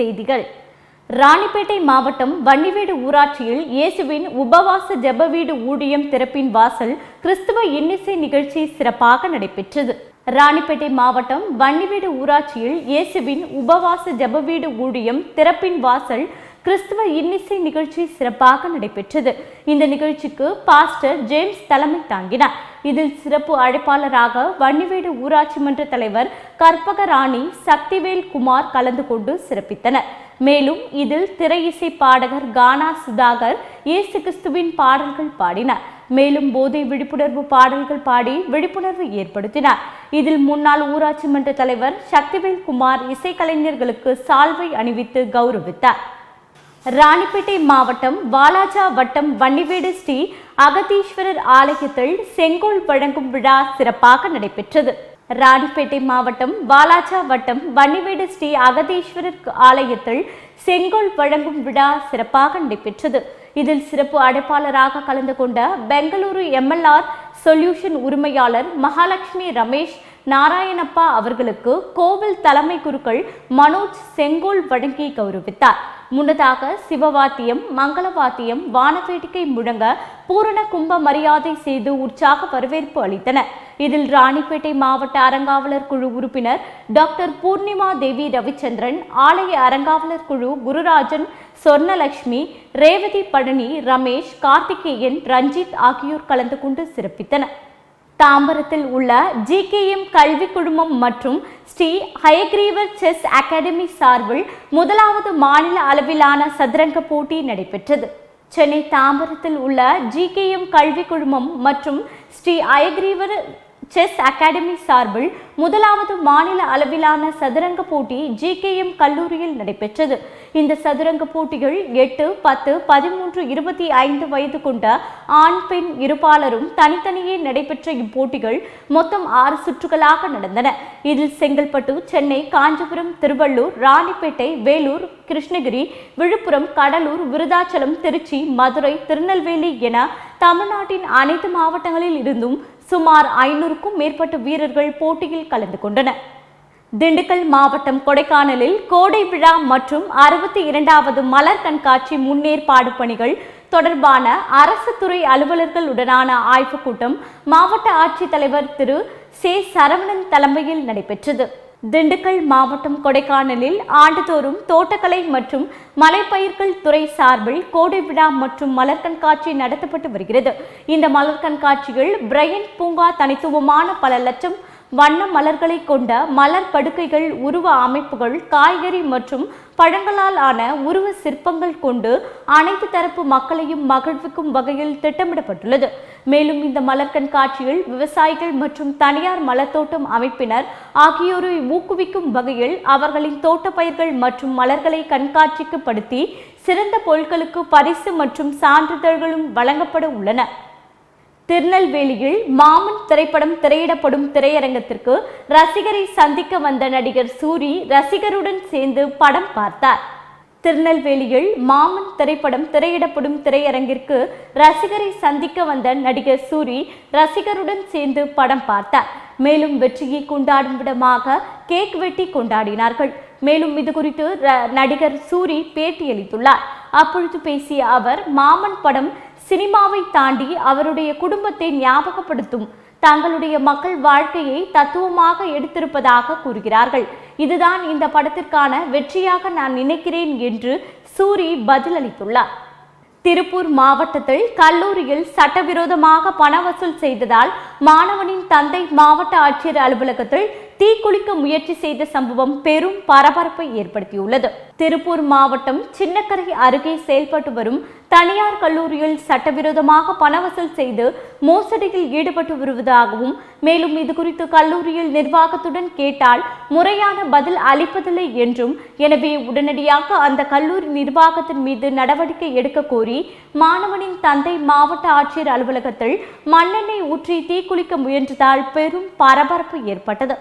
செய்திகள். ராணிப்பேட்டை மாவட்டம் வன்னிவீடு ஊராட்சியில் இயேசுவின் உபவாச ஜெப வீடு ஊழியம் திறப்பின் வாசல் கிறிஸ்துவ இன்னிசை நிகழ்ச்சி சிறப்பாக நடைபெற்றது. ராணிப்பேட்டை மாவட்டம் வன்னிவீடு ஊராட்சியில் இயேசுவின் உபவாச ஜெப வீடு ஊழியம் திறப்பின் வாசல் கிறிஸ்துவ இன்னிசை நிகழ்ச்சி சிறப்பாக நடைபெற்றது. இந்த நிகழ்ச்சிக்கு பாஸ்டர் ஜேம்ஸ் தலைமை தாங்கினார். இதில் சிறப்பு அழைப்பாளராக வன்னிவேடு ஊராட்சி மன்ற தலைவர் கற்பக ராணி சக்திவேல் குமார் கலந்து கொண்டு சிறப்பித்தனர். மேலும் இதில் திரை இசை பாடகர் கானா சுதாகர் இயேசு கிறிஸ்துவின் பாடல்கள் பாடினார். மேலும் போதை விழிப்புணர்வு பாடல்கள் பாடி விழிப்புணர்வு ஏற்படுத்தினார். இதில் முன்னாள் ஊராட்சி மன்ற தலைவர் சக்திவேல் குமார் இசைக்கலைஞர்களுக்கு சால்வை அணிவித்து கௌரவித்தார். ராணிப்பேட்டை மாவட்டம் வாலாஜா வட்டம் வன்னிவேடு ஸ்ரீ அகதீஸ்வரர் ஆலயத்தில் செங்கோல் வழங்கும் விழா சிறப்பாக நடைபெற்றது. ராணிப்பேட்டை மாவட்டம் வாலாஜா வட்டம் வன்னிவேடு ஸ்ரீ அகதீஸ்வரர் ஆலயத்தில் செங்கோல் வழங்கும் விழா சிறப்பாக நடைபெற்றது. இதில் சிறப்பு அடைப்பாளராக கலந்து கொண்ட பெங்களூரு எம்எல்ஆர் சொல்யூஷன் உரிமையாளர் மகாலட்சுமி ரமேஷ் நாராயணப்பா அவர்களுக்கு கோவில் தலைமை குருக்கள் மனோஜ் செங்கோல் வழங்கி கௌரவித்தார். முன்னதாக சிவவாத்தியம் மங்களவாத்தியம் வானவேடிக்கை முழங்க பூரண கும்ப மரியாதை செய்து உற்சாக வரவேற்பு அளித்தனர் இதில் ராணிப்பேட்டை மாவட்ட அறங்காவலர் குழு உறுப்பினர் டாக்டர் பூர்ணிமா தேவி ரவிச்சந்திரன் ஆலய அறங்காவலர் குழு குருராஜன் சொர்ணலட்சுமி ரேவதி பழனி ரமேஷ் கார்த்திகேயன் ரஞ்சித் ஆகியோர் கலந்து கொண்டு சிறப்பித்தனர். தாம்பரத்தில் உள்ள ஜிகேஎம் கல்வி குழுமம் மற்றும் ஸ்ரீ ஹயக்ரீவர் செஸ் அகாடமி சார்பில் முதலாவது மாநில அளவிலான சதுரங்க போட்டி நடைபெற்றது. சென்னை தாம்பரத்தில் உள்ள ஜிகேஎம் கல்வி குழுமம் மற்றும் ஸ்ரீ அயக்ரீவர் செஸ் அகாடமி சார்பில் முதலாவது மாநில அளவிலான சதுரங்க போட்டி ஜிகேஎம் கல்லூரியில் நடைபெற்றது. இந்த சதுரங்க போட்டிகள் எட்டு பத்து பதிமூன்று இருபத்தி ஐந்து வயது கொண்ட ஆண் பெண் இருபாலரும் தனித்தனியே நடைபெற்ற இப்போட்டிகள் மொத்தம் ஆறு சுற்றுகளாக நடந்தன. இதில் செங்கல்பட்டு சென்னை காஞ்சிபுரம் திருவள்ளூர் ராணிப்பேட்டை வேலூர் கிருஷ்ணகிரி விழுப்புரம் கடலூர் விருதாச்சலம் திருச்சி மதுரை திருநெல்வேலி என தமிழ்நாட்டின் அனைத்து மாவட்டங்களில் இருந்தும் சுமார் ஐநூறுக்கும் மேற்பட்ட வீரர்கள் போட்டியில் கலந்து கொண்டனர். திண்டுக்கல் மாவட்டம் கொடைக்கானலில் கோடை விழா மற்றும் அறுபத்தி இரண்டாவது மலர் கண்காட்சி முன்னேற்பாடு பணிகள் தொடர்பான அரசு துறை அலுவலர்களுடனான ஆய்வுக் கூட்டம் மாவட்ட ஆட்சித்தலைவர் திரு. சே. சரவணன் தலைமையில் நடைபெற்றது. திண்டுக்கல் மாவட்டம் கொடைக்கானலில் ஆண்டுதோறும் தோட்டக்கலை மற்றும் மலைப்பயிர்கள் துறை சார்பில் கோடை விழா மற்றும் மலர் கண்காட்சி நடத்தப்பட்டு வருகிறது. இந்த மலர் கண்காட்சியில் பிரையன் பூங்கா தனித்துவமான பல லட்சம் வண்ண மலர்களை கொண்ட மலர் படுக்கைகள் உருவ அமைப்புகள் காய்கறி மற்றும் பழங்களால் ஆன உருவ சிற்பங்கள் கொண்டு அனைத்து தரப்பு மக்களையும் மகிழ்விக்கும் வகையில் திட்டமிடப்பட்டுள்ளது. மேலும் இந்த மலர் கண்காட்சியில் விவசாயிகள் மற்றும் தனியார் மலர்த்தோட்டம் அமைப்பினர் ஆகியோரை ஊக்குவிக்கும் வகையில் அவர்களின் தோட்டப்பயிர்கள் மற்றும் மலர்களை கண்காட்சிக்கு படுத்தி சிறந்த பொருட்களுக்கு பரிசு மற்றும் சான்றிதழ்களும் வழங்கப்பட உள்ளன. திருநெல்வேலியில் மாமன் திரைப்படம் திரையிடப்படும் திரையரங்கத்திற்கு ரசிகரை சந்திக்க வந்த நடிகர் சூரி ரசிகருடன் சேர்ந்து படம் பார்த்தார். திருநெல்வேலியில் மாமன் திரைப்படம் திரையிடப்படும் திரையரங்கிற்கு ரசிகரை சந்திக்க வந்த நடிகர் சூரி ரசிகருடன் சேர்ந்து படம் பார்த்தார். மேலும் வெற்றியை கொண்டாடும் விடமாக கேக் வெட்டி கொண்டாடினார்கள். மேலும் இது குறித்து நடிகர் சூரி பேட்டியளித்துள்ளார். அப்பொழுது பேசிய அவர் மாமன் படம் சினிமாவை தாண்டி அவருடைய குடும்பத்தை ஞாபகப்படுத்தும் தங்களுடைய மக்கள் வாழ்க்கையை தத்துவமாக எடுத்திருப்பதாக கூறுகிறார்கள். இதுதான் இந்த படத்திற்கான வெற்றியாக நான் நினைக்கிறேன் என்று சூரி பதிலளித்துள்ளார். திருப்பூர் மாவட்டத்தில் கல்லூரியில் சட்டவிரோதமாக பண வசூல் செய்ததால் மாணவனின் தந்தை மாவட்ட ஆட்சியர் அலுவலகத்தில் தீக்குளிக்க முயற்சி செய்த சம்பவம் பெரும் பரபரப்பை ஏற்படுத்தியுள்ளது. திருப்பூர் மாவட்டம் சின்னக்கரை அருகே செயல்பட்டு வரும் தனியார் கல்லூரியில் சட்டவிரோதமாக பண வசூல் செய்து மோசடியில் ஈடுபட்டு வருவதாகவும் மேலும் இது குறித்து கல்லூரியில் நிர்வாகத்துடன் கேட்டால் முறையான பதில் அளிப்பதில்லை என்றும் எனவே உடனடியாக அந்த கல்லூரி நிர்வாகத்தின் மீது நடவடிக்கை எடுக்க கோரி மாணவனின் தந்தை மாவட்ட ஆட்சியர் அலுவலகத்தில் மண்ணெண்ணெய் ஊற்றி தீக்குளிக்க முயன்றதால் பெரும் பரபரப்பு ஏற்பட்டது.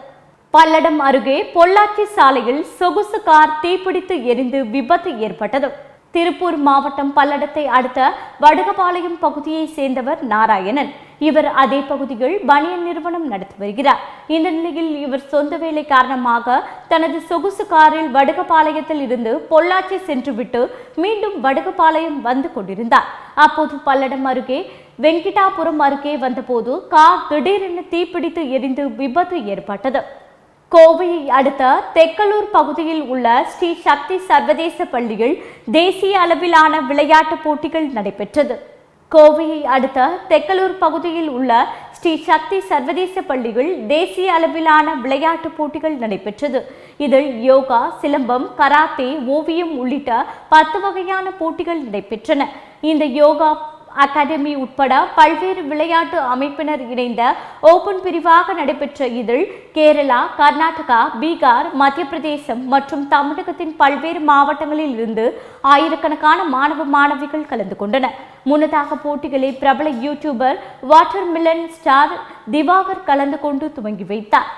பல்லடம் அருகே பொள்ளாச்சி சாலையில் சொகுசு கார் தீப்பிடித்து எரிந்து விபத்து ஏற்பட்டது. திருப்பூர் மாவட்டம் பல்லடத்தை அடுத்த வடுகபாளையம் பகுதியை சேர்ந்தவர் நாராயணன். இவர் அதே பகுதியில் பனியன் நிறுவனம் நடத்தி வருகிறார். இந்த நிலையில் இவர் சொந்த வேலை காரணமாக தனது சொகுசு காரில் வடுகபாளையத்தில் இருந்து பொள்ளாச்சி சென்றுவிட்டு மீண்டும் வடுகபாளையம் வந்து கொண்டிருந்தார். அப்போது பல்லடம் அருகே வெங்கிட்டாபுரம் அருகே வந்தபோது கார் திடீரென தீப்பிடித்து எரிந்து விபத்து ஏற்பட்டது. கோவையை அடுத்த தெக்கலூர் பகுதியில் உள்ள ஸ்ரீ சக்தி சர்வதேச பள்ளியில் தேசிய அளவிலான விளையாட்டுப் போட்டிகள் நடைபெற்றது. கோவையை அடுத்த தெக்கலூர் பகுதியில் உள்ள ஸ்ரீ சக்தி சர்வதேச பள்ளியில் தேசிய அளவிலான விளையாட்டுப் போட்டிகள் நடைபெற்றது. இதில் யோகா சிலம்பம் கராத்தே ஓவியம் உள்ளிட்ட பத்து வகையான போட்டிகள் நடைபெற்றன. இந்த யோகா அகாடமி உட்பட பல்வேறு விளையாட்டு அமைப்பினர் இணைந்த ஓபன் பிரிவாக நடைபெற்ற இதில் கேரளா கர்நாடகா பீகார் மத்திய பிரதேசம் மற்றும் தமிழகத்தின் பல்வேறு மாவட்டங்களில் இருந்து ஆயிரக்கணக்கான மாணவ மாணவிகள் கலந்து கொண்டனர். முன்னதாக போட்டிகளை பிரபல YouTuber watermelon star Diwakar கலந்து கொண்டு துவங்கி வைத்தார்.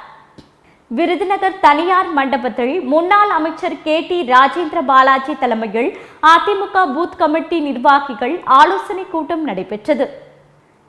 விருதுநகர் தனியார் மண்டபத்தில் முன்னாள் அமைச்சர் கே டி ராஜேந்திர பாலாஜி தலைமையில் அதிமுக பூத் கமிட்டி நிர்வாகிகள் ஆலோசனை கூட்டம் நடைபெற்றது.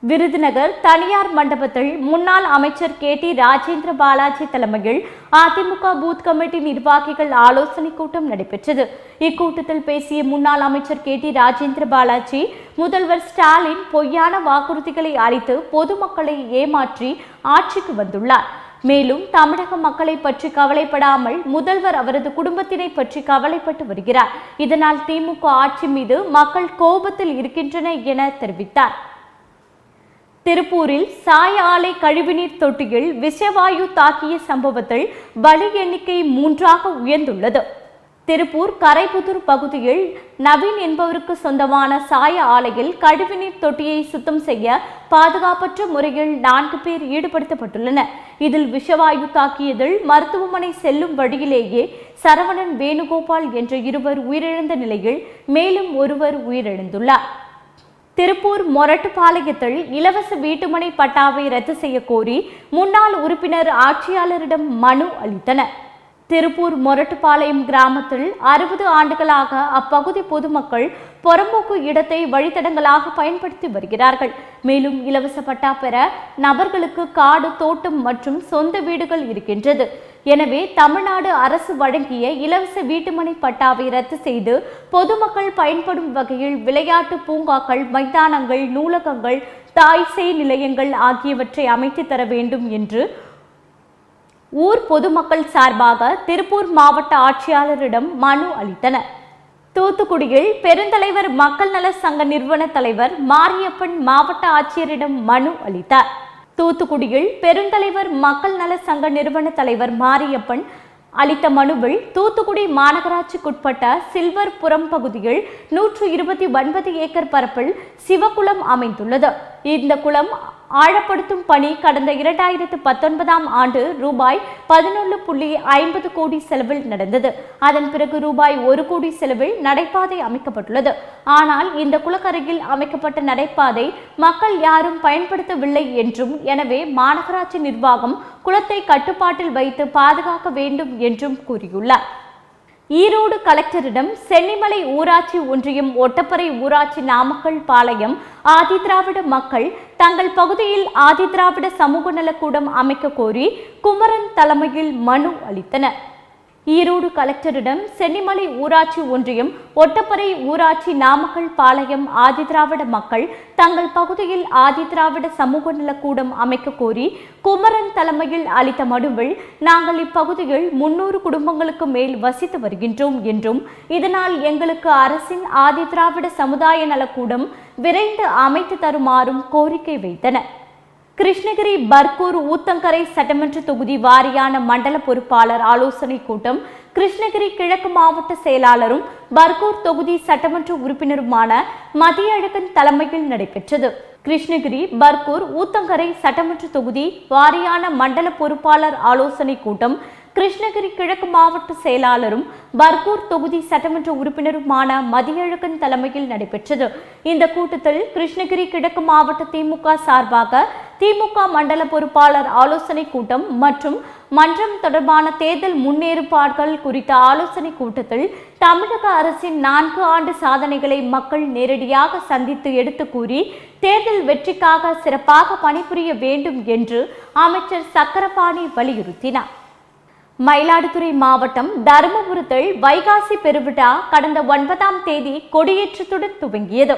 விருதுநகர் தனியார் மண்டபத்தில் முன்னாள் அமைச்சர் கே டி ராஜேந்திர பாலாஜி தலைமையில் அதிமுக பூத் கமிட்டி நிர்வாகிகள் ஆலோசனை கூட்டம் நடைபெற்றது. இக்கூட்டத்தில் பேசிய முன்னாள் அமைச்சர் கே டி ராஜேந்திர பாலாஜி முதல்வர் ஸ்டாலின் பொய்யான வாக்குறுதிகளை அளித்து பொதுமக்களை ஏமாற்றி ஆட்சிக்கு வந்துள்ளார். மேலும் தமிழக மக்களை பற்றி கவலைப்படாமல் முதல்வர் அவரது குடும்பத்தினை பற்றி கவலைப்பட்டு வருகிறார். இதனால் திமுக ஆட்சி மீது மக்கள் கோபத்தில் இருக்கின்றன என தெரிவித்தார். திருப்பூரில் சாய ஆலை கழிவுநீர் தொட்டியில் விஷவாயு தாக்கிய சம்பவத்தில் பலி எண்ணிக்கை மூன்றாக உயர்ந்துள்ளது. திருப்பூர் கரைப்புத்தூர் பகுதியில் நவீன் என்பவருக்கு சொந்தமான சாய ஆலையில் கழிவுநீர் தொட்டியை சுத்தம் செய்ய பாதுகாப்பற்ற முறையில் நான்கு பேர் ஈடுபடுத்தப்பட்டுள்ளனர். இதில் விஷவாயு தாக்கியதில் மருத்துவமனை செல்லும் வழியிலேயே சரவணன் வேணுகோபால் என்ற இருவர் உயிரிழந்த நிலையில் மேலும் ஒருவர் உயிரிழந்துள்ளார். திருப்பூர் மொரட்டுப்பாளையத்தில் இலவச வீட்டுமனை பட்டாவை ரத்து செய்ய கோரி முன்னாள் உறுப்பினர் ஆட்சியாளரிடம் மனு அளித்தனர். திருப்பூர் மொரட்டுப்பாளையம் கிராமத்தில் அறுபது ஆண்டுகளாக அப்பகுதி பொதுமக்கள் புறம்போக்கு இடத்தை வழித்தடங்களாக பயன்படுத்தி வருகிறார்கள். மேலும் இலவச பட்டா பெற நபர்களுக்கு காடு தோட்டம் மற்றும் சொந்த வீடுகள் இருக்கின்றது. எனவே தமிழ்நாடு அரசு வழங்கிய இலவச வீட்டுமனை பட்டாவை ரத்து செய்து பொதுமக்கள் பயன்படும் வகையில் விளையாட்டு பூங்காக்கள் மைதானங்கள் நூலகங்கள் தாய்சேய் நிலையங்கள் ஆகியவற்றை அமைத்து தர வேண்டும் என்று ஊர் பொதுமக்கள் சார்பாக திருப்பூர் மாவட்ட ஆட்சியாளரிடம் மனு அளித்தனர். தூத்துக்குடியில் பெருந்தலைவர் மக்கள் நல சங்க நிறுவன தலைவர் மாரியப்பன் மாவட்ட ஆட்சியரிடம் மனு அளித்தார். தூத்துக்குடியில் பெருந்தலைவர் மக்கள் நல சங்க நிறுவன தலைவர் மாரியப்பன் அளித்த மனுவில் தூத்துக்குடி மாநகராட்சிக்குட்பட்ட சில்வர் புறம் பகுதியில் நூற்று இருபத்தி ஒன்பது ஏக்கர் பரப்பில் சிவகுளம் அமைந்துள்ளது. இந்த குளம் ஆழப்படுத்தும் பணி கடந்த இரண்டாயிரத்து பத்தொன்பதாம் ஆண்டு ரூபாய் பதினொன்று புள்ளி ஐம்பது கோடி செலவில் நடந்தது. அதன் பிறகு ரூபாய் ஒரு கோடி செலவில் நடைபாதை அமைக்கப்பட்டுள்ளது. ஆனால் இந்த குளக்கரையில் அமைக்கப்பட்ட நடைபாதை மக்கள் யாரும் பயன்படுத்தவில்லை என்றும் எனவே மாநகராட்சி நிர்வாகம் குளத்தை கட்டுப்பாட்டில் வைத்து பாதுகாக்க வேண்டும் என்றும் கூறியுள்ளார். ஈரோடு கலெக்டரிடம் சென்னிமலை ஊராட்சி ஒன்றியம் ஒட்டப்பறை ஊராட்சி நாமக்கல் பாளையம் ஆதிதிராவிட மக்கள் தங்கள் பகுதியில் ஆதிதிராவிட சமூக நலக்கூடம் அமைக்க கோரி குமரன் தலைமையில் மனு அளித்தனர். ஈரோடு கலெக்டரிடம் சென்னிமலை ஊராட்சி ஒன்றியம் ஒட்டப்பறை ஊராட்சி நாமக்கல் பாளையம் ஆதிதிராவிட மக்கள் தங்கள் பகுதியில் ஆதிதிராவிட சமூக நலக்கூடம் அமைக்க கோரி குமரன் தலைமையில் அளித்த மனுவில் நாங்கள் இப்பகுதியில் முன்னூறு குடும்பங்களுக்கு மேல் வசித்து வருகின்றோம் என்றும் இதனால் எங்களுக்கு அரசின் ஆதிதிராவிட சமுதாய நலக்கூடம் விரைந்து அமைத்து தருமாறும் கோரிக்கை வைத்தனர். கிருஷ்ணகிரி பர்கூர் ஊத்தங்கரை சட்டமன்ற தொகுதி வாரியான மண்டல பொறுப்பாளர் ஆலோசனை கூட்டம் கிருஷ்ணகிரி கிழக்கு மாவட்ட செயலாளரும் பர்கூர் தொகுதி சட்டமன்ற உறுப்பினருமான மதியழகன் தலைமையில் நடைபெற்றது. கிருஷ்ணகிரி பர்கூர் ஊத்தங்கரை சட்டமன்ற தொகுதி வாரியான மண்டல பொறுப்பாளர் ஆலோசனை கூட்டம் கிருஷ்ணகிரி கிழக்கு மாவட்ட செயலாளரும் பர்கூர் தொகுதி சட்டமன்ற உறுப்பினருமான மதியழகன் தலைமையில் நடைபெற்றது. இந்த கூட்டத்தில் கிருஷ்ணகிரி கிழக்கு மாவட்ட திமுக சார்பாக திமுக மண்டல பொறுப்பாளர் ஆலோசனை கூட்டம் மற்றும் மன்றம் தொடர்பான தேர்தல் முன்னேற்பாடுகள் குறித்த ஆலோசனை கூட்டத்தில் தமிழக அரசின் நான்கு ஆண்டு சாதனைகளை மக்கள் நேரடியாக சந்தித்து எடுத்து கூறி தேர்தல் வெற்றிக்காக சிறப்பாக பணிபுரிய வேண்டும் என்று அமைச்சர் சக்கரபாணி வலியுறுத்தினார். மயிலாடுதுறை மாவட்டம் தருமபுரத்தில் வைகாசி பெருவிழா கடந்த ஒன்பதாம் தேதி கொடியேற்றத்துடன் துவங்கியது.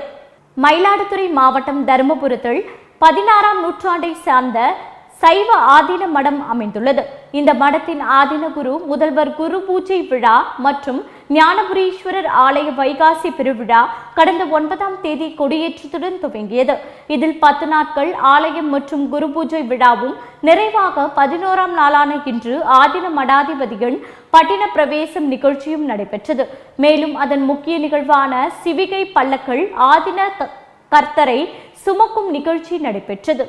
மயிலாடுதுறை மாவட்டம் தருமபுரத்தில் பதினாறாம் நூற்றாண்டை சார்ந்த சைவ ஆதீன மடம் அமைந்துள்ளது. இந்த மடத்தின் ஆதீன குரு முதல்வர் குரு பூஜை விழா மற்றும் ஞானபுரீஸ்வரர் ஆலய வைகாசி பெருவிழா கடந்த ஒன்பதாம் தேதி கொடியேற்றத்துடன் துவங்கியது. இதில் பத்து நாட்கள் ஆலயம் மற்றும் குரு பூஜை விழாவும் நிறைவாக பதினோராம் நாளான இன்று ஆதீன மடாதிபதிகள் பட்டின பிரவேசம் நிகழ்ச்சியும் நடைபெற்றது. மேலும் அதன் முக்கிய நிகழ்வான சிவிகை பல்லக்கள் ஆதின க- கர்த்தரை சுமக்கும் நிகழ்ச்சி நடைபெற்றது.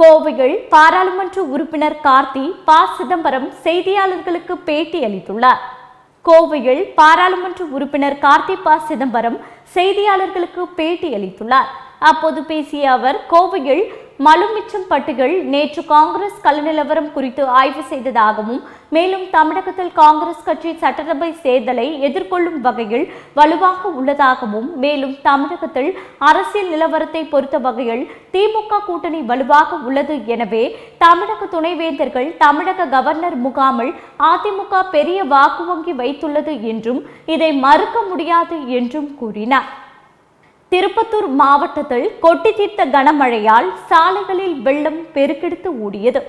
கோவையில் பாராளுமன்ற உறுப்பினர் கார்த்தி ப. சிதம்பரம் செய்தியாளர்களுக்கு பேட்டி அளித்துள்ளார். கோவையில் பாராளுமன்ற உறுப்பினர் கார்த்தி ப. சிதம்பரம் செய்தியாளர்களுக்கு பேட்டி அளித்துள்ளார். அப்போது பேசிய அவர் கோவையில் மலுமிச்சம் பட்டுகள் நேற்று காங்கிரஸ் கல நிலவரம் குறித்து ஆய்வு செய்ததாகவும் மேலும் தமிழகத்தில் காங்கிரஸ் கட்சி சட்டசபை தேர்தலை எதிர்கொள்ளும் வகையில் வலுவாக உள்ளதாகவும் மேலும் தமிழகத்தில் அரசியல் நிலவரத்தை பொறுத்த வகையில் திமுக கூட்டணி வலுவாக உள்ளது எனவே தமிழக துணைவேந்தர்கள் தமிழக கவர்னர் முகாமில் அதிமுக பெரிய வாக்கு வங்கி வைத்துள்ளது என்றும் இதை மறுக்க முடியாது என்றும் கூறினார். திருப்பத்தூர் மாவட்டத்தில் கொட்டி தீர்த்த கனமழையால் சாலைகளில் வெள்ளம் பெருக்கெடுத்து ஓடியது.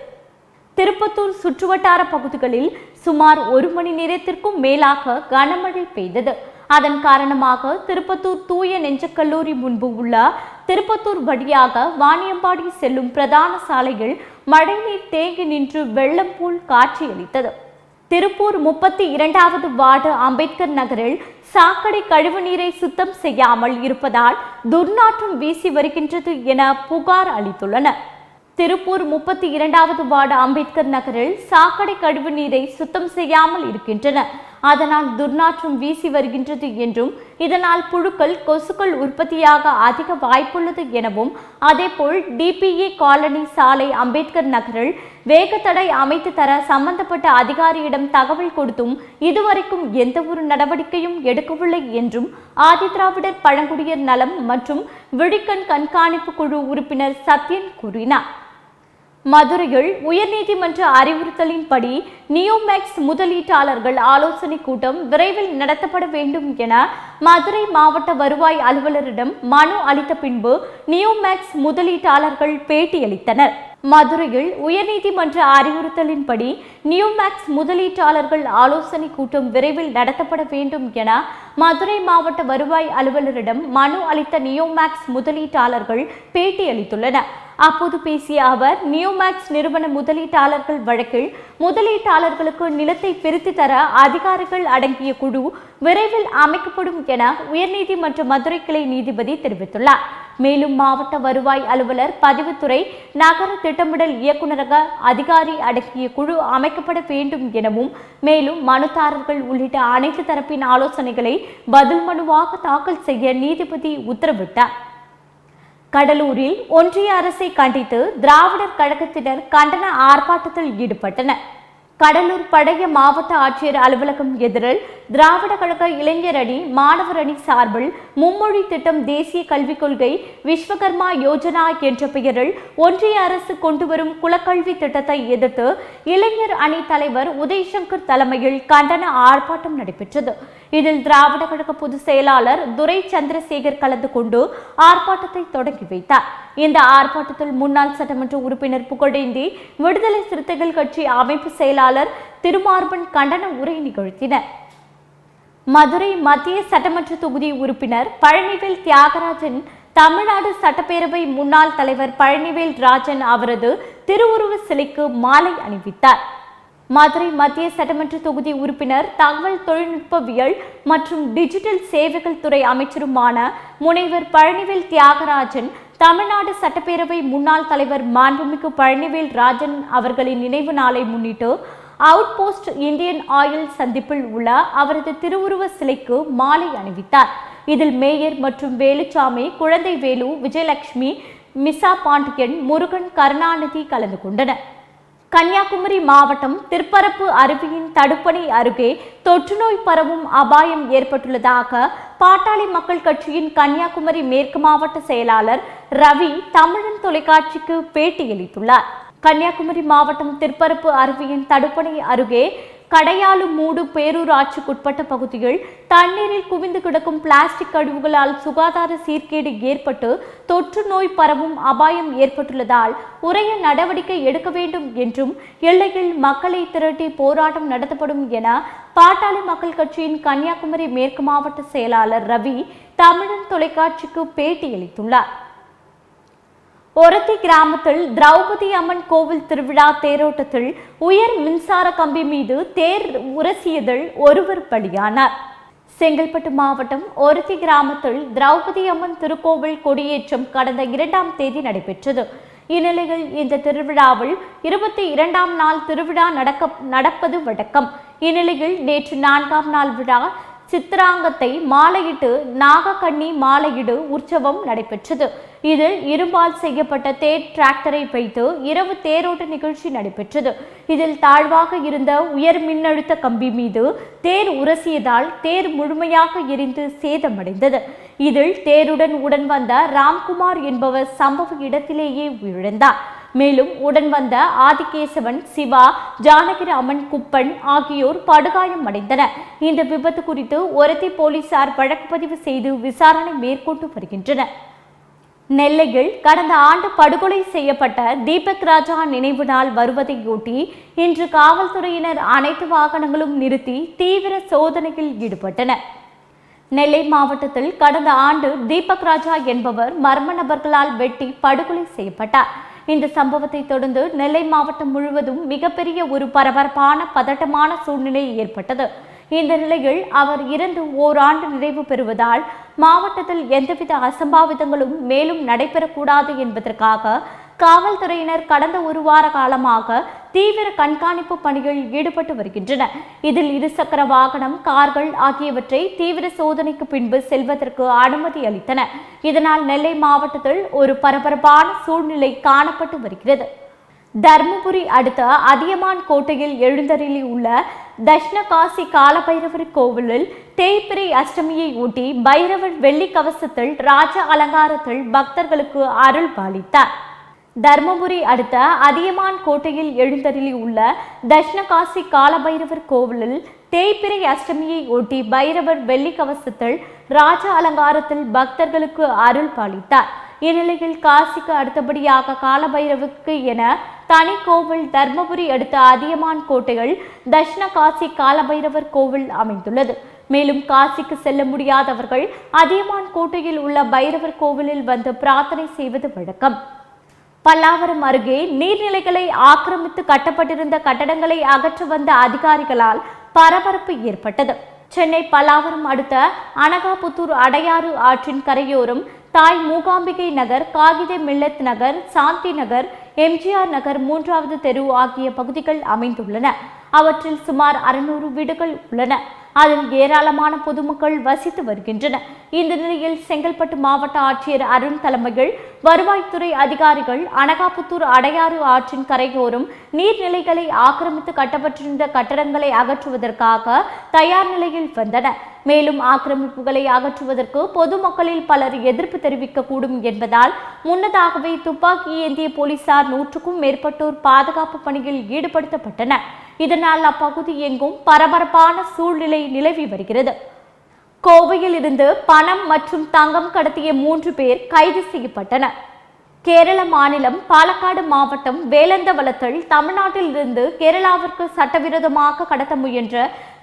திருப்பத்தூர் சுற்றுவட்டார பகுதிகளில் சுமார் ஒரு மணி நேரத்திற்கும் மேலாக கனமழை பெய்தது. அதன் காரணமாக திருப்பத்தூர் தூய நெஞ்சக்கல்லூரி முன்பு உள்ள திருப்பத்தூர் வழியாக வாணியம்பாடி செல்லும் பிரதான சாலையில் மழைநீர் தேங்கி நின்று வெள்ளம் போல் காட்சியளித்தது. திருப்பூர் முப்பத்தி இரண்டாவது வார்டு அம்பேத்கர் நகரில் சாக்கடை கழிவுநீரை சுத்தம் செய்யாமல் இருப்பதால் துர்நாற்றம் வீசி வருகின்றது என புகார் அளித்துள்ளனர். திருப்பூர் முப்பத்தி இரண்டாவது வார்டு அம்பேத்கர் நகரில் சாக்கடை கழிவு நீரை சுத்தம் செய்யாமல் இருக்கின்றன. அதனால் துர்நாற்றம் வீசி வருகின்றது என்றும் இதனால் புழுக்கள் கொசுக்கள் உற்பத்தியாக அதிக வாய்ப்புள்ளது எனவும் அதேபோல் டிபிஏ காலனி சாலை அம்பேத்கர் நகரில் வேகத்தடை அமைத்து தர சம்பந்தப்பட்ட அதிகாரியிடம் தகவல் கொடுத்தும் இதுவரைக்கும் எந்த ஒரு நடவடிக்கையும் எடுக்கவில்லை என்றும் ஆதிதிராவிடர் பழங்குடியர் நலம் மற்றும் விழிக்கண் கண்காணிப்பு குழு உறுப்பினர் சத்யன் கூறினார். மதுரையில் உயர்நீதிமன்ற அறிவுறுத்தலின்படி நியூமேக்ஸ் முதலீட்டாளர்கள் ஆலோசனை கூட்டம் விரைவில் நடத்தப்பட வேண்டும் என மதுரை மாவட்ட வருவாய் அலுவலரிடம் மனு அளித்த பின்பு நியூமேக்ஸ் முதலீட்டாளர்கள் பேட்டியளித்தனர். மதுரையில் உயர்நீதிமன்ற அறிவுறுத்தலின்படி நியூமேக்ஸ் முதலீட்டாளர்கள் ஆலோசனை கூட்டம் விரைவில் நடத்தப்பட வேண்டும் என மதுரை மாவட்ட வருவாய் அலுவலரிடம் மனு அளித்த நியோமேக்ஸ் முதலீட்டாளர்கள் பேட்டியளித்துள்ளனர் அப்போது பேசிய அவர் நியோமேக்ஸ் நிறுவன முதலீட்டாளர்கள் வழக்கில் முதலீட்டாளர்களுக்கு நிலத்தை பிரித்து தர அதிகாரிகள் அடங்கிய குழு விரைவில் அமைக்கப்படும் என உயர்நீதிமன்ற மதுரை கிளை நீதிபதி தெரிவித்துள்ளார். மேலும் மாவட்ட வருவாய் அலுவலர் பதிவுத்துறை நகர திட்டமிடல் இயக்குநரக அதிகாரி அடங்கிய குழு அமைக்கப்பட வேண்டும் எனவும் மேலும் மனுதாரர்கள் உள்ளிட்ட அனைத்து தரப்பின் ஆலோசனைகளை பதில் மனுவாக தாக்கல் செய்ய நீதிபதி உத்தரவிட்டார். கடலூரில் ஒன்றிய அரசை கண்டித்து திராவிடர் கழகத்தினர் கண்டன ஆர்ப்பாட்டத்தில் ஈடுபட்டனர். கடலூர் பழைய மாவட்ட ஆட்சியர் அலுவலகம் எதிரில் திராவிட கழக இளைஞர் அணி மாணவர் அணி சார்பில் மும்மொழி திட்டம் தேசிய கல்விக் கொள்கை விஸ்வகர்மா யோஜனா என்ற பெயரில் ஒன்றிய அரசு கொண்டு வரும் குலக்கல்வி திட்டத்தை எதிர்த்து இளைஞர் அணி தலைவர் உதயசங்கர் தலைமையில் கண்டன ஆர்ப்பாட்டம் நடைபெற்றது. இதில் திராவிட கழக பொதுச் செயலாளர் துரை சந்திரசேகர் கலந்து கொண்டு ஆர்ப்பாட்டத்தை தொடங்கி வைத்தார். இந்த ஆர்ப்பாட்டத்தில் முன்னாள் சட்டமன்ற உறுப்பினர் புகழேந்தி விடுதலை சிறுத்தைகள் கட்சி அமைப்பு செயலாளர் திருமார்பன் கண்டன உரை நிகழ்த்தினர். மதுரை மத்திய சட்டமன்ற தொகுதி உறுப்பினர் பழனிவேல் தியாகராஜன் தமிழ்நாடு சட்டப்பேரவை முன்னாள் தலைவர் பழனிவேல் ராஜன் அவரது திருவுருவ சிலைக்கு மாலை அணிவித்தார். மதுரை மத்திய சட்டமன்ற தொகுதி உறுப்பினர் தகவல் தொழில்நுட்பவியல் மற்றும் டிஜிட்டல் சேவைகள் துறை அமைச்சருமான முனைவர் பழனிவேல் தியாகராஜன் தமிழ்நாடு சட்டப்பேரவை முன்னாள் தலைவர் மாண்புமிகு பழனிவேல் ராஜன் அவர்களின் நினைவு நாளை முன்னிட்டு அவுட் போஸ்ட் இந்தியன் ஆயில் சந்திப்பில் உள்ள அவரது திருவுருவ சிலைக்கு மாலை அணிவித்தார். இதில் மேயர் மற்றும் வேலுச்சாமி குழந்தை வேலு விஜயலட்சுமி மிசா பாண்டியன் முருகன் கருணாநிதி கலந்து கொண்டனர். கன்னியாகுமரி மாவட்டம் திருப்பரப்பு அருவியின் தடுப்பணை அருகே தொற்றுநோய் பரவும் அபாயம் ஏற்பட்டுள்ளதாக பாட்டாளி மக்கள் கட்சியின் கன்னியாகுமரி மேற்கு மாவட்ட செயலாளர் ரவி தமிழன் தொலைக்காட்சிக்கு பேட்டியளித்துள்ளார். கன்னியாகுமரி மாவட்டம் திருப்பரப்பு அருவியின் தடுப்பணை அருகே கடையாளு மூடு பேரூராட்சிக்குட்பட்ட பகுதியில் தண்ணீரில் குவிந்து கிடக்கும் பிளாஸ்டிக் கழிவுகளால் சுகாதார சீர்கேடு ஏற்பட்டு தொற்று நோய் பரவும் அபாயம் ஏற்பட்டுள்ளதால் உரிய நடவடிக்கை எடுக்க வேண்டும் என்றும் எல்லையில் மக்களை திரட்டி போராட்டம் நடத்தப்படும் என பாட்டாளி மக்கள் கட்சியின் கன்னியாகுமரி மேற்கு மாவட்ட செயலாளர் ரவி தமிழன் தொலைக்காட்சிக்கு பேட்டியளித்துள்ளார். ஒரத்தி கிராமத்தில் திரௌபதி அம்மன் கோவில் திருவிழா தேரோட்டத்தில் உயர் மின்சார கம்பி மீது தேர் உரசியதில் ஒருவர் பலியானார். செங்கல்பட்டு மாவட்டம் ஒருத்தி கிராமத்தில் திரௌபதி அம்மன் திருக்கோவில் கொடியேற்றம் கடந்த இரண்டாம் தேதி நடைபெற்றது. இந்நிலையில் இந்த திருவிழாவில் இருபத்தி இரண்டாம் நாள் திருவிழா நடக்க நடப்பது வழக்கம். இந்நிலையில் நேற்று நான்காம் நாள் விழா சித்திராங்கத்தை மாலையிட்டு நாகக்கண்ணி மாலையிடு உற்சவம் நடைபெற்றது. இதில் இரும்பால் செய்யப்பட்ட தேர் டிராக்டரை வைத்து இரவு தேரோட்ட நிகழ்ச்சி நடைபெற்றது. இதில் தாழ்வாக இருந்த உயர் மின்னழுத்த கம்பி மீது தேர் உரசியதால் தேர் முழுமையாக எரிந்து சேதமடைந்தது. இதில் தேருடன் உடன் வந்த ராம்குமார் என்பவர் சம்பவ இடத்திலேயே உயிரிழந்தார். மேலும் உடன் வந்த ஆதிகேசவன் சிவா ஜானகிராமன் குப்பன் ஆகியோர் படுகாயம் அடைந்தனர். இந்த விபத்து குறித்து ஒரத்தி போலீசார் வழக்கு பதிவு செய்து விசாரணை மேற்கொண்டு வருகின்றனர். நெல்லையில் கடந்த ஆண்டு படுகொலை செய்யப்பட்ட தீபக் ராஜா நினைவு நாள் வருவதையொட்டி இன்று காவல்துறையினர் அனைத்து வாகனங்களும் நிறுத்தி தீவிர சோதனையில் ஈடுபட்டனர். நெல்லை மாவட்டத்தில் கடந்த ஆண்டு தீபக் ராஜா என்பவர் மர்ம நபர்களால் வெட்டி படுகொலை செய்யப்பட்டார். இந்த சம்பவத்தை தொடர்ந்து நெல்லை மாவட்டம் முழுவதும் மிகப்பெரிய ஒரு பரபரப்பான பதட்டமான சூழ்நிலை ஏற்பட்டது. இந்த நிலையில் அவர் இறந்து ஓராண்டு நிறைவு பெறுவதால் மாவட்டத்தில் எந்தவித அசம்பாவிதங்களும் மேலும் நடைபெறக்கூடாது என்பதற்காக காவல்துறையினர் கடந்த ஒரு வார காலமாக தீவிர கண்காணிப்பு பணிகளில் ஈடுபட்டு வருகின்றனர். இதில் இருசக்கர வாகனம் கார்கள் ஆகியவற்றை தீவிர சோதனைக்கு பின்பு செல்வதற்கு அனுமதி அளித்தனர். இதனால் நெல்லை மாவட்டத்தில் ஒரு பரபரப்பான சூழ்நிலை காணப்பட்டு வருகிறது. தர்மபுரி அடுத்த அதியமான் கோட்டையில் எழுந்தருளி உள்ள தஷ்ணகாசி காலபைரவர் கோவிலில் தேய்பிரை அஷ்டமியை ஒட்டி பைரவர் வெள்ளி கவசத்தில் ராஜ அலங்காரத்தில் பக்தர்களுக்கு அருள் பாலித்தார் தர்மபுரி அடுத்த அதியமான் கோட்டையில் எழுந்தருளி உள்ள தஷ்ணகாசி காலபைரவர் கோவிலில் தேய்பிரை அஷ்டமியை ஒட்டி பைரவர் வெள்ளி கவசத்தில் ராஜ அலங்காரத்தில் பக்தர்களுக்கு அருள் பாலித்தார். இந்நிலையில் காசிக்கு அடுத்தபடியாக காலபைரவுக்கு என தனி கோவில் தர்மபுரி அடுத்த அதியமான் கோட்டையில் தட்சிண காசி காலபைரவர் கோவில் அமைந்துள்ளது. மேலும் காசிக்கு செல்ல முடியாதவர்கள் அதியமான் கோட்டையில் உள்ள பைரவர் கோவிலில் வந்து பிரார்த்தனை செய்வது வழக்கம். பல்லாவரம் அருகே நீர்நிலைகளை ஆக்கிரமித்து கட்டப்பட்டிருந்த கட்டடங்களை அகற்ற வந்த அதிகாரிகளால் பரபரப்பு ஏற்பட்டது. சென்னை பல்லாவரம் அடுத்த அனகாபுத்தூர் அடையாறு ஆற்றின் கரையோரம் தாய் மூகாம்பிகை நகர் காகித மில்லத் நகர் சாந்தி நகர் எம்ஜிஆர் நகர் மூன்றாவது தெரு ஆகிய பகுதிகள் அமைந்துள்ளன. அவற்றில் சுமார் அறுநூறு வீடுகள் உள்ளன. அதில் ஏராளமான பொதுமக்கள் வசித்து வருகின்றனர். இந்த நிலையில் செங்கல்பட்டு மாவட்ட ஆட்சியர் அருண் தலைமையில் வருவாய்த்துறை அதிகாரிகள் அனகாபுத்தூர் அடையாறு ஆற்றின் கரையோரம் நீர்நிலைகளை ஆக்கிரமித்து கட்டப்பட்டிருந்த கட்டடங்களை அகற்றுவதற்காக தயார் நிலையில் வந்தன மேலும் ஆக்கிரமிப்புகளை அகற்றுவதற்கு பொதுமக்களில் பலர் எதிர்ப்பு தெரிவிக்கக்கூடும் என்பதால் முன்னதாகவே துப்பாக்கி ஏந்திய போலீசார் நூற்றுக்கும் மேற்பட்டோர் பாதுகாப்பு பணியில் ஈடுபடுத்தப்பட்டனர். இதனால் அப்பகுதி எங்கும் பரபரப்பான சூழ்நிலை நிலவி வருகிறது. கோவையில் இருந்து பணம் மற்றும் தங்கம் கடத்திய மூன்று பேர் கைது செய்யப்பட்டனர். கேரள மாநிலம் பாலக்காடு மாவட்டம் வேலந்தவளத்தில் தமிழ்நாட்டில் இருந்து கேரளாவிற்கு சட்டவிரோதமாக கடத்த முயன்ற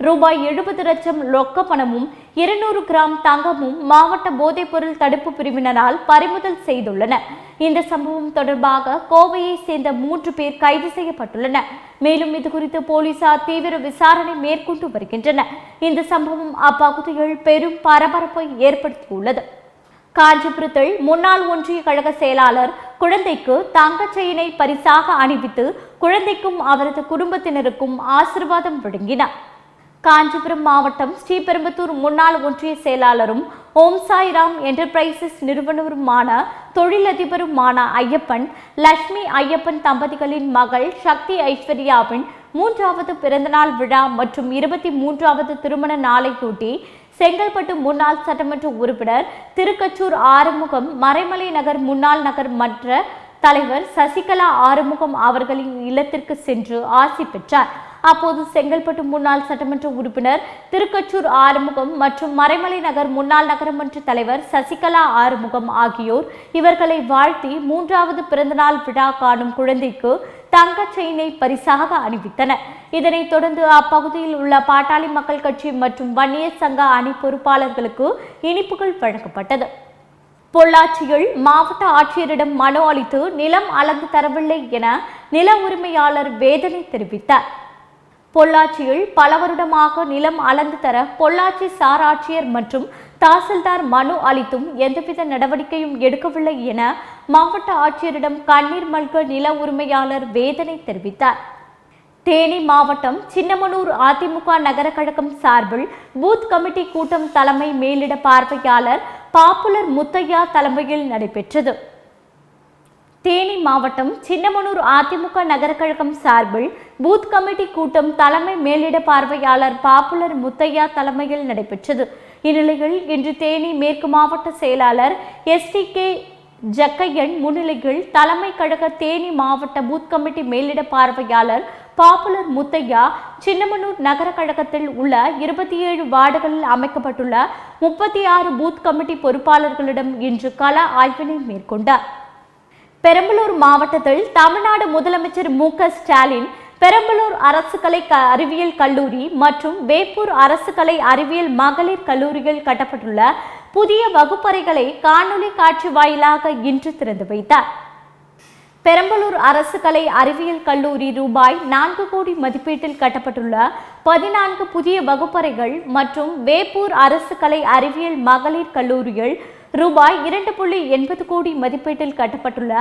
ரூபாய் எழுபது லட்சம் ரொக்க பணமும் இருநூறு கிராம் தங்கமும் மாவட்ட போதைப்பொருள் தடுப்பு பிரிவினரால் பறிமுதல் செய்துள்ளனர் இந்த சம்பவம் தொடர்பாக கோவையை சேர்ந்த மூன்று பேர் கைது செய்யப்பட்டுள்ளனர் மேலும் இது குறித்து போலீசார் தீவிர விசாரணை மேற்கொண்டு வருகின்றனர். இந்த சம்பவம் அப்பகுதியில் பெரும் பரபரப்பை ஏற்படுத்தியுள்ளது. காஞ்சிபுரத்தில் முன்னாள் ஒன்றிய கழக செயலாளர் குழந்தைக்கு தங்கச் செயினை பரிசாக அணிவித்து குழந்தைக்கும் அவரது குடும்பத்தினருக்கும் ஆசிர்வாதம் வழங்கினார். காஞ்சிபுரம் மாவட்டம் ஸ்ரீபெரும்புத்தூர் முன்னாள் ஒன்றிய செயலாளரும் ஓம் சாய்ராம் என்டர்பிரைசஸ் நிறுவனருமான தொழிலதிபருமான ஐயப்பன் லட்சுமி ஐயப்பன் தம்பதிகளின் மகள் சக்தி ஐஸ்வர்யாவின் மூன்றாவது பிறந்தநாள் விழா மற்றும் இருபத்தி மூன்றாவது திருமண நாளையொட்டி செங்கல்பட்டு முன்னாள் சட்டமன்ற உறுப்பினர் திருக்கச்சூர் ஆறுமுகம் மறைமலை நகர் முன்னாள் நகர் மன்ற தலைவர் சசிகலா ஆறுமுகம் அவர்களின் இல்லத்திற்கு சென்று ஆசி பெற்றார். அப்போது செங்கல்பட்டு முன்னாள் சட்டமன்ற உறுப்பினர் திருக்கச்சூர் ஆறுமுகம் மற்றும் மறைமலை நகர் முன்னாள் நகரமன்ற தலைவர் சசிகலா ஆறுமுகம் ஆகியோர் இவர்களை வாழ்த்தி மூன்றாவது பிறந்தநாள் விழா காணும் குழந்தைக்கு தங்க செயினை பரிசாக அணிவித்தனர் இதனைத் தொடர்ந்து அப்பகுதியில் உள்ள பாட்டாளி மக்கள் கட்சி மற்றும் வன்னியர் சங்க அணி பொறுப்பாளர்களுக்கு இனிப்புகள் வழங்கப்பட்டது. பொள்ளாச்சியில் மாவட்ட ஆட்சியரிடம் மனு அளித்து நிலம் அளந்து தரவில்லை என நில உரிமையாளர் வேதனை தெரிவித்தார். பொள்ளாச்சியில் பல வருடமாக நிலம் அளந்து தர பொள்ளாச்சி சார் ஆட்சியர் மற்றும் தாசில்தார் மனு அளித்தும் எந்தவித நடவடிக்கையும் எடுக்கவில்லை என மாவட்ட ஆட்சியரிடம் கண்ணீர் மல்க நில உரிமையாளர் வேதனை தெரிவித்தார். தேனி மாவட்டம் சின்னமனூர் அதிமுக நகர கழகம் சார்பில் பூத் கமிட்டி கூட்டம் தலைமை மேலிட பார்வையாளர் பாப்புலர் முத்தையா தலைமையில் நடைபெற்றது. தேனி மாவட்டம் சின்னமனூர் அதிமுக நகர கழகம் சார்பில் பூத் கமிட்டி கூட்டம் தலைமை மேலிட பார்வையாளர் பாப்புலர் முத்தையா தலைமையில் நடைபெற்றது. இந்நிலையில் இன்று தேனி மேற்கு மாவட்ட செயலாளர் எஸ்டி கே ஜக்கையன் முன்னிலையில் தலைமை கழக தேனி மாவட்ட பூத் கமிட்டி மேலிட பார்வையாளர் பாப்புலர் முத்தையா சின்னமனூர் நகர கழகத்தில் உள்ள இருபத்தி ஏழு வார்டுகளில் அமைக்கப்பட்டுள்ள முப்பத்தி ஆறு பூத் கமிட்டி பொறுப்பாளர்களிடம் இன்று கள ஆய்வினை மேற்கொண்டார். பெரம்பலூர் மாவட்டத்தில் தமிழ்நாடு முதலமைச்சர் மு க ஸ்டாலின் பெரம்பலூர் அரசு கலை க அறிவியல் கல்லூரி மற்றும் வேப்பூர் அரசு கலை அறிவியல் மகளிர் கல்லூரியில் கட்டப்பட்டுள்ள புதிய வகுப்பறைகளை காணொலி காட்சி வாயிலாக இன்று திறந்து வைத்தார். பெரம்பலூர் அரசு கலை அறிவியல் கல்லூரி ரூபாய் நான்கு கோடி மதிப்பீட்டில் கட்டப்பட்டுள்ள பதினான்கு புதிய வகுப்பறைகள் மற்றும் வேப்பூர் அரசு கலை அறிவியல் மகளிர் கல்லூரியில் ரூபாய் இரண்டு புள்ளி எண்பது கோடி மதிப்பீட்டில் கட்டப்பட்டுள்ள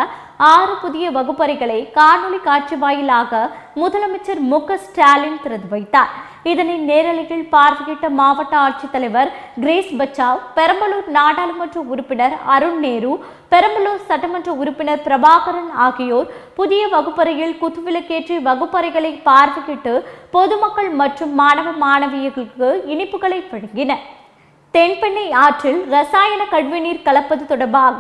ஆறு புதிய வகுப்பறைகளை காணொலி காட்சி வாயிலாக முதலமைச்சர் மு ஸ்டாலின் திறந்து வைத்தார். இதனை நேரலையில் பார்வையிட்ட மாவட்ட ஆட்சித்தலைவர் கிரேஸ் பச்சாவ் பெரம்பலூர் நாடாளுமன்ற உறுப்பினர் அருண் நேரு பெரம்பலூர் சட்டமன்ற உறுப்பினர் பிரபாகரன் ஆகியோர் புதிய வகுப்பறையில் குத்துவிளக்கேற்றி வகுப்பறைகளை பார்வையிட்டு பொதுமக்கள் மற்றும் மாணவ மாணவியர்களுக்கு இனிப்புகளை வழங்கினர். தென்பெண்ணை ஆற்றில் ரசாயன கழிவுநீர் கலப்பது தொடர்பாக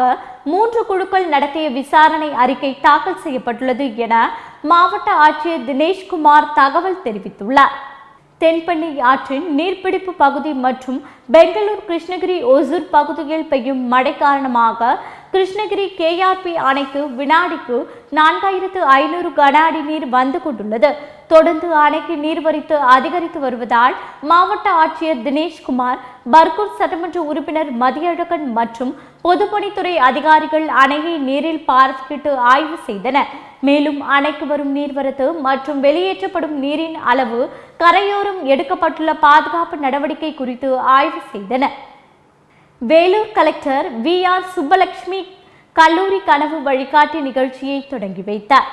மூன்று குழுக்கள் நடத்திய விசாரணை அறிக்கை தாக்கல் செய்யப்பட்டுள்ளது என மாவட்ட ஆட்சியர் தினேஷ்குமார் தகவல் தெரிவித்துள்ளார். தென்பெண்ணை ஆற்றின் நீர்பிடிப்பு பகுதி மற்றும் பெங்களூர் கிருஷ்ணகிரி ஒசூர் பகுதியில் பெய்யும் மழை காரணமாக கிருஷ்ணகிரி கேஆர்பி அணைக்கு வினாடிக்கு நான்காயிரத்து ஐநூறு கன அடி நீர் வந்து கொண்டுள்ளது. தொடர்ந்து அணைக்கு நீர்வரித்து அதிகரித்து வருவதால் மாவட்ட ஆட்சியர் தினேஷ்குமார் பர்கூர் சட்டமன்ற உறுப்பினர் மதியழகன் மற்றும் பொதுப்பணித்துறை அதிகாரிகள் அணையை நேரில் பார்வையிட்டு ஆய்வு செய்தனர். மேலும் அணைக்கு வரும் நீர்வரத்து மற்றும் வெளியேற்றப்படும் நீரின் அளவு கரையோரம் எடுக்கப்பட்டுள்ள பாதுகாப்பு நடவடிக்கை குறித்து ஆய்வு செய்தனர். Vellore collector V R Subbalakshmi கல்லூரி கனவு வழிகாட்டி நிகழ்ச்சியை தொடங்கி வைத்தார்.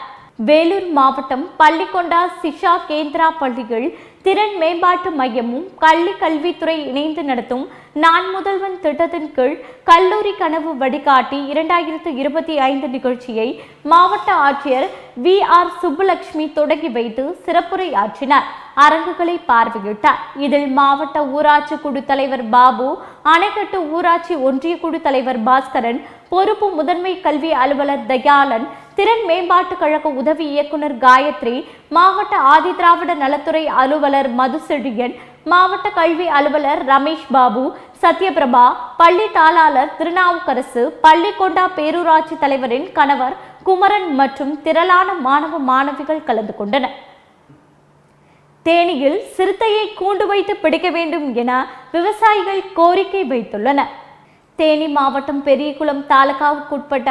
வேலூர் மாவட்டம் பள்ளிக்கொண்டா சிஷா கேந்திரா பள்ளிகள் திறன் மேம்பாட்டு மையமும் கல்வி கல்வித்துறை இணைந்து நடத்தும் நான் முதல்வன் திட்டத்தின் கீழ் கல்லூரி கனவு வழிகாட்டி இரண்டாயிரத்து இருபத்தி ஐந்து நிகழ்ச்சியை மாவட்ட ஆட்சியர் வி ஆர் சுப்புலட்சுமி தொடங்கி வைத்து சிறப்புரை ஆற்றினார் அரங்குகளை பார்வையிட்டார். இதில் மாவட்ட ஊராட்சி குழு தலைவர் பாபு அணைக்கட்டு ஊராட்சி ஒன்றிய குழு தலைவர் பாஸ்கரன் பொறுப்பு முதன்மை கல்வி அலுவலர் தயாளன் திறன் மேம்பாட்டு கழக உதவி இயக்குனர் காயத்ரி மாவட்ட ஆதிதிராவிட நலத்துறை அலுவலர் மதுசெழியன் மாவட்ட கல்வி அலுவலர் ரமேஷ் பாபு சத்யபிரபா பள்ளி தாளாளர் திருநாவுக்கரசு பள்ளிக்கொண்டா பேரூராட்சி தலைவரின் கணவர் குமரன் மற்றும் திரளான மாணவ மாணவிகள் கலந்து கொண்டனர். தேனியில் சிறுத்தையை கூண்டு வைத்து பிடிக்க வேண்டும் என விவசாயிகள் கோரிக்கை வைத்துள்ளனர். தேனி மாவட்டம் பெரியகுளம் தாலுகாவுக்குட்பட்ட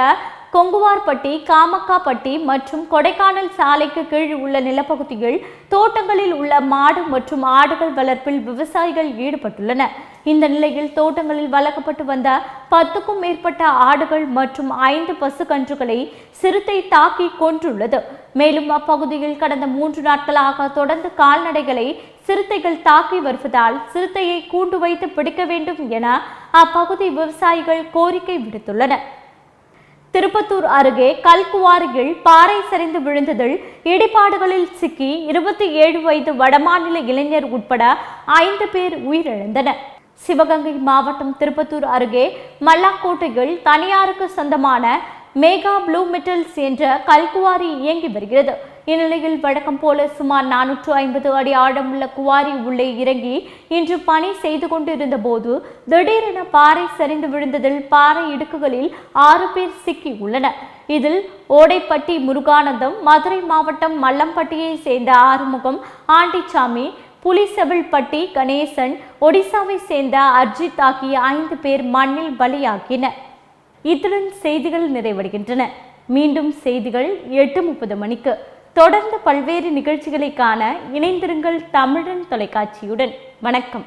கொங்குவார்பட்டி காமக்காப்பட்டி மற்றும் கொடைக்கானல் சாலைக்கு கீழ் உள்ள நிலப்பகுதியில் தோட்டங்களில் உள்ள மாடு மற்றும் ஆடுகள் வளர்ப்பில் விவசாயிகள் ஈடுபட்டுள்ளனர். இந்த நிலையில் தோட்டங்களில் வளர்க்கப்பட்டு வந்த பத்துக்கும் மேற்பட்ட ஆடுகள் மற்றும் ஐந்து பசுக்கன்றுகளை சிறுத்தை தாக்கி கொன்றுள்ளது. மேலும் அப்பகுதியில் கடந்த மூன்று நாட்களாக தொடர்ந்து கால்நடைகளை சிறுத்தைகள் தாக்கி வருவதால் சிறுத்தையை கூண்டு வைத்து பிடிக்க வேண்டும் என அப்பகுதி விவசாயிகள் கோரிக்கை விடுத்துள்ளனர் திருப்பத்தூர் அருகே கல்குவாரியில் பாறை சரிந்து விழுந்ததில் இடிபாடுகளில் சிக்கி இருபத்தி ஏழு வயது வடமாநில இளைஞர் உட்பட ஐந்து பேர் உயிரிழந்தனர். சிவகங்கை மாவட்டம் திருப்பத்தூர் அருகே மல்லாக்கோட்டையில் தனியாருக்கு சொந்தமான மேகா ப்ளூ மெட்டல்ஸ் என்ற கல்குவாரி இயங்கி வருகிறது. இந்நிலையில் வழக்கம் போல சுமார் நானூற்று ஐம்பது அடி ஆழமுள்ள குவாரி உள்ளே இறங்கி இன்று பணி செய்து கொண்டிருந்த போது திடீரென பாறை சரிந்து விழுந்ததில் பாறை இடுக்குகளில் ஆறு பேர் சிக்கி உள்ளனர். இதில் ஓடைப்பட்டி முருகானந்தம் மதுரை மாவட்டம் மல்லம்பட்டியை சேர்ந்த ஆறுமுகம் ஆண்டிச்சாமி புலிசெவில்பட்டி கணேசன் ஒடிசாவை சேர்ந்த அர்ஜித் ஆகிய ஐந்து பேர் மண்ணில் பலியாகினர். இத்துடன் செய்திகள் நிறைவடைகின்றன. மீண்டும் செய்திகள் எட்டு முப்பது மணிக்கு. தொடர்ந்து பல்வேறு நிகழ்ச்சிகளை காண இணைந்திருங்கள் தமிழன் தொலைக்காட்சியுடன். வணக்கம்.